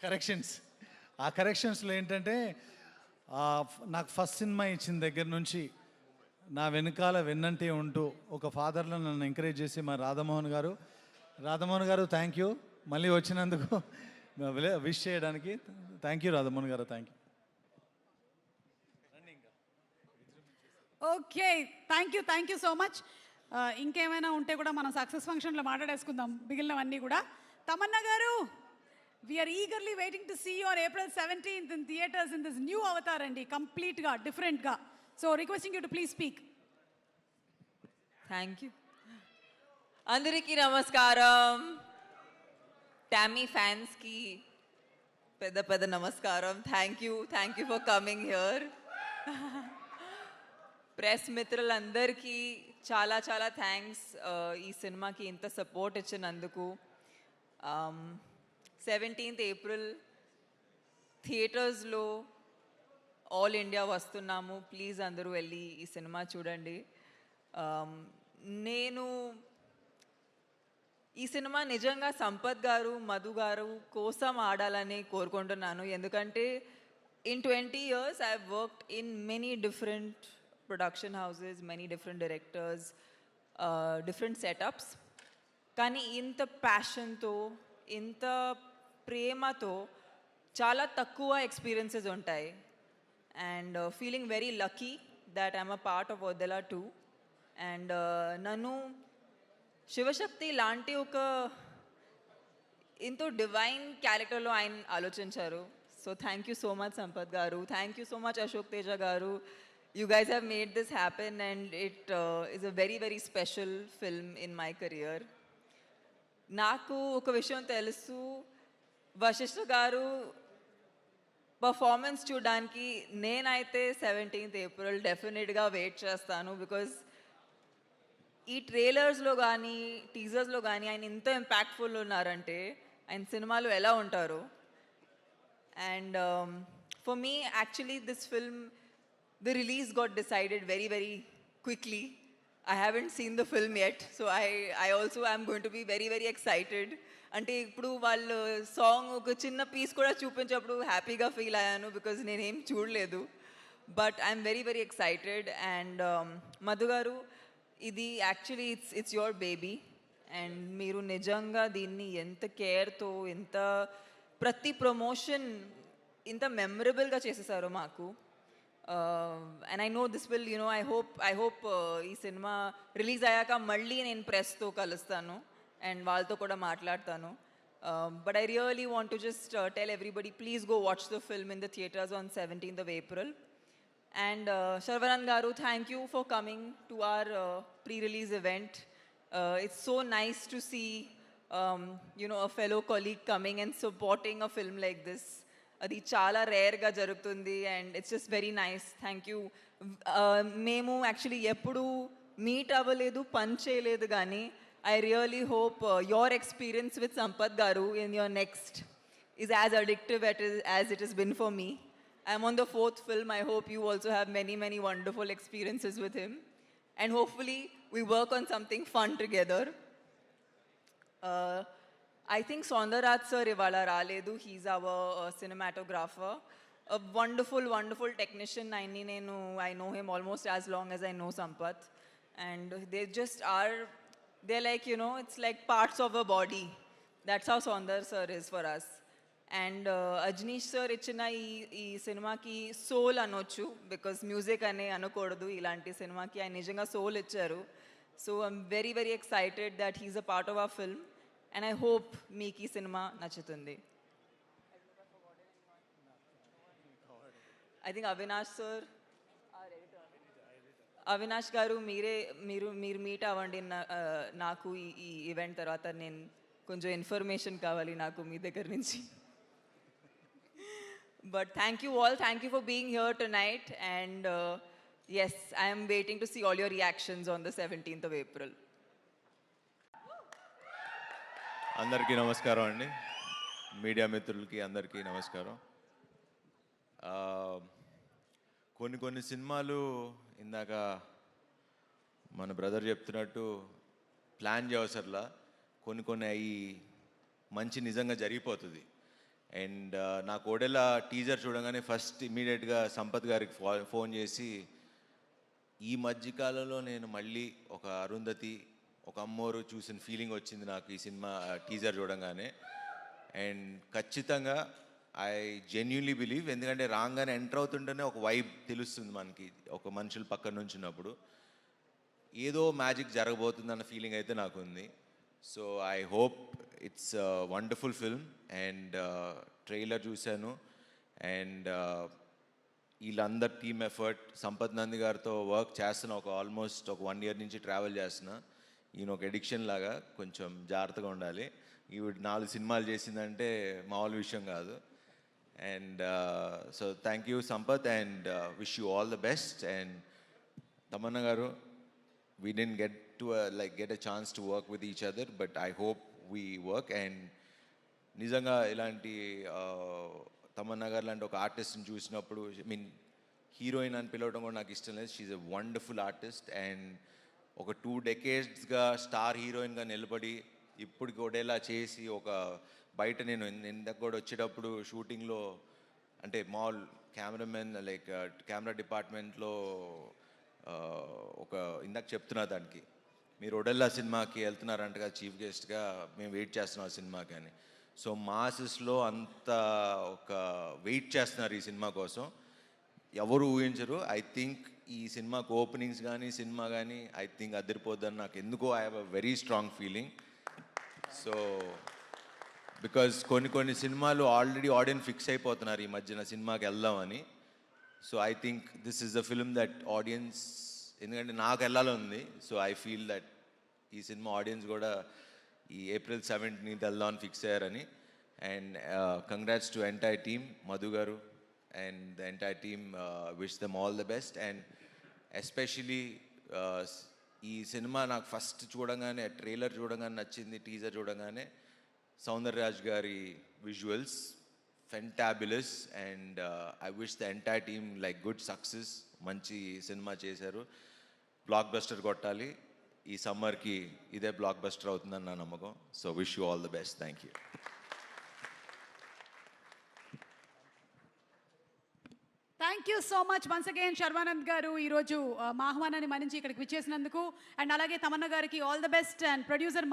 Corrections. ఆ కరెక్షన్స్లో ఏంటంటే నాకు ఫస్ట్ సినిమా ఇచ్చిన దగ్గర నుంచి నా వెనకాల వెన్నంటే ఉంటూ ఒక ఫాదర్లో నన్ను ఎంకరేజ్ చేసి మా రాధామోహన్ గారు రాధామోహన్ గారు థ్యాంక్ యూ మళ్ళీ వచ్చినందుకు విష్ చేయడానికి thank you Radhamohan garu thank you okay thank you thank you so much ఇంకేమైనా ఉంటే కూడా మనం సక్సెస్ ఫంక్షన్లో మాట్లాడేసుకుందాం మిగిలినవన్నీ కూడా. Tamannaah garu! We're eagerly waiting to see on April seventeenth in theatres in this new avatar అండి కంప్లీట్గా డిఫరెంట్గా so requesting you to please speak thank you అందరికీ నమస్కారం ట్యామీ ఫ్యాన్స్కి పెద్ద పెద్ద నమస్కారం thank you thank you for coming here press మిత్రులందరికీ చాలా చాలా థ్యాంక్స్ ఈ సినిమాకి ఇంత సపోర్ట్ ఇచ్చినందుకు సెవెంటీన్త్ ఏప్రిల్ థియేటర్స్లో ఆల్ ఇండియా వస్తున్నాము. ప్లీజ్ అందరూ వెళ్ళి ఈ సినిమా చూడండి. నేను ఈ సినిమా నిజంగా సంపత్ గారు మధు గారు కోసం ఆడాలని కోరుకుంటున్నాను. ఎందుకంటే in twenty years I worked in many different production houses many different directors different setups కానీ ఇంత ప్యాషన్తో ఇంత ప్రేమతో చాలా తక్కువ ఎక్స్పీరియన్సెస్ ఉంటాయి. And feeling very lucky that I'm a part of వదలా two and నన్ను శివశక్తి లాంటి ఒక ఎంతో డివైన్ క్యారెక్టర్లో ఆయన ఆలోచించారు. So thank you so much Sampath garu. Thank you so much Ashok Teja garu. You guys have made this happen and it is a very very special film in my career నాకు ఒక విషయం తెలుసు. Vashishtha garu performance చూడడానికి నేనైతే seventeenth April డెఫినెట్గా wait చేస్తాను because ఈ ట్రైలర్స్లో కానీ టీజర్స్లో కానీ ఆయన ఇంత ఇంపాక్ట్ఫుల్ ఉన్నారంటే ఆయన సినిమాలు ఎలా ఉంటారు. And for me actually this film the release got decided very very quickly I haven't seen the film at so I I also I'm going to be very very excited అంటే ఇప్పుడు వాళ్ళు song ఒక చిన్న piece కూడా చూపించినప్పుడు హ్యాపీగా feel అయ్యాను because నేనేం చూడలేదు. But I'm very very excited and Madhu garu ఇది actually it's it's your baby and మీరు నిజంగా దీన్ని ఎంత కేర్తో ఎంత ప్రతి ప్రమోషన్ ఇంత మెమరబుల్గా చేసేసారు మాకు. And I know this will you know I hope I hope ఈ సినిమా రిలీజ్ అయ్యాక మళ్ళీ నేను ప్రెస్తో కలుస్తాను అండ్ వాళ్ళతో కూడా మాట్లాడతాను but I really want to just tell everybody please go watch the film in the theatres on seventeenth of April And uh, Sharvanan Garu, thank you for coming to our uh, pre-release event. Uh, it's so nice to see, um, you know, a fellow colleague coming and supporting a film like this. అది చాలా రేర్గా జరుగుతుంది and it's just very nice thank you మేము actually ఎప్పుడు meet అవ్వలేదు పని చేయలేదు కానీ I really hope your experience with Sampath garu in your next is as addictive at is, as it has been for me. I'm on the fourth film. I hope you also have many, many wonderful experiences with him. And hopefully, we work on something fun together. I think Soundararaj sir ఇవాళ రాలేదు he's our cinematographer wonderful wonderful technician అయిన్ని నేను I know him almost as long as I know Sampath and they just are they like you know it's like parts of a body that's how Soundar sir is for us and Ajneesh sir ఇచ్చిన ఈ ఈ సినిమాకి soul అనొచ్చు because music అనే అనకూడదు. ఇలాంటి సినిమాకి ఆయన నిజంగా సోల్ ఇచ్చారు. So I'm very very excited that he's a part of a film and I hope మీకు ఈ సినిమా నచ్చుతుంది. I think Avinash sir Avinash garu మీరే మీరు మీరు మీట్ అవ్వండి నాకు ఈ ఈ ఈవెంట్ తర్వాత నేను కొంచెం ఇన్ఫర్మేషన్ కావాలి నాకు మీ దగ్గర నుంచి. But thank you all thank you for being here tonight and yes I'm waiting to see all your reactions on the seventeenth of April అందరికీ నమస్కారం అండి. మీడియా మిత్రులకి అందరికీ నమస్కారం. కొన్ని కొన్ని సినిమాలు ఇందాక మన బ్రదర్ చెప్తున్నట్టు ప్లాన్ చేయవసరలా కొన్ని కొన్ని అవి మంచి నిజంగా జరిగిపోతుంది. అండ్ నా కోడెల టీజర్ చూడగానే ఫస్ట్ ఇమీడియట్గా సంపత్ గారికి ఫో- ఫోన్ చేసి ఈ మధ్యకాలంలో నేను మళ్ళీ ఒక అరుంధతి ఒక అమ్మోరు చూసిన ఫీలింగ్ వచ్చింది నాకు ఈ సినిమా టీజర్ చూడంగానే. అండ్ ఖచ్చితంగా ఐ జెన్యున్లీ బిలీవ్ ఎందుకంటే రాగానే ఎంటర్ అవుతుంటేనే ఒక వైబ్ తెలుస్తుంది మనకి ఒక మనుషులు పక్కన నుంచున్నప్పుడు ఏదో మ్యాజిక్ జరగబోతుందన్న ఫీలింగ్ అయితే నాకు ఉంది so I hope it's wonderful film and trailer చూశాను. అండ్ uh, వీళ్ళందరి టీమ్ ఎఫర్ట్ సంపత్ నంది గారితో వర్క్ చేస్తున్నా ఒక ఆల్మోస్ట్ ఒక వన్ ఇయర్ నుంచి ట్రావెల్ చేస్తున్నా. ఈయన ఒక ఎడిక్షన్ లాగా కొంచెం జాగ్రత్తగా ఉండాలి. ఈవిడ నాలుగు సినిమాలు చేసిందంటే మామూలు విషయం కాదు. And so thank you Sampath and wish you all the best and Tamannaah garu we didn't get to like get a chance to work with each other but I hope we work and నిజంగా ఇలాంటి uh, Tamannaah గారు లాంటి ఒక ఆర్టిస్ట్ని చూసినప్పుడు I mean heroine అని పిలవడం కూడా నాకు ఇష్టం లేదు. She's a wonderful artist and ఒక టూ డెకేడ్స్గా స్టార్ హీరోయిన్గా నిలబడి ఇప్పుడు కూడా ఇలా చేసి ఒక బయట నేను ఇందాక కూడా వచ్చేటప్పుడు షూటింగ్లో అంటే మాల్ కెమెరామెన్ లైక్ కెమెరా డిపార్ట్మెంట్లో ఒక ఇందాక చెప్తున్నా దానికి మీరు ఒడెల్లా సినిమాకి వెళ్తున్నారంటగా చీఫ్ గెస్ట్గా మేము వెయిట్ చేస్తున్నాం ఆ సినిమాకి అని. సో మాసెస్లో అంత ఒక వెయిట్ చేస్తున్నారు ఈ సినిమా కోసం. ఎవరు ఊహించరు. ఐ థింక్ ఈ సినిమాకు ఓపెనింగ్స్ కానీ సినిమా కానీ ఐ థింక్ అదిరిపోద్దని నాకు ఎందుకో I have a very strong feeling so because కొన్ని కొన్ని సినిమాలు ఆల్రెడీ ఆడియన్స్ ఫిక్స్ అయిపోతున్నారు ఈ మధ్యన సినిమాకి వెళ్దామని. So I think this is the film that audience ఎందుకంటే నాకు వెళ్ళాలి ఉంది. సో ఐ ఫీల్ దట్ ఈ సినిమా ఆడియన్స్ కూడా ఈ ఏప్రిల్ సెవెంటీన్త్ వెళ్దామని ఫిక్స్ అయ్యారని. And congrats to entire team Madhu garu and the entire team wish them all the best and especially uh, ఈ సినిమా నాకు ఫస్ట్ చూడగానే ట్రైలర్ చూడగానే నచ్చింది టీజర్ చూడగానే సౌందర్యరాజ్ గారి visuals fantabulous and I wish the entire team like good success మంచి సినిమా చేశారు. బ్లాక్ బస్టర్ కొట్టాలి. ఈ సమ్మర్కి ఇదే బ్లాక్ బస్టర్ అవుతుందని నా నమ్మకం. So wish you all the best thank you thank you so much once again Sharwanand garu ఈరోజు మా ఆహ్వానాన్ని మన్నించి ఇక్కడికి విచ్చేసినందుకు. అండ్ అలాగే తమన్న గారికి all the best and producer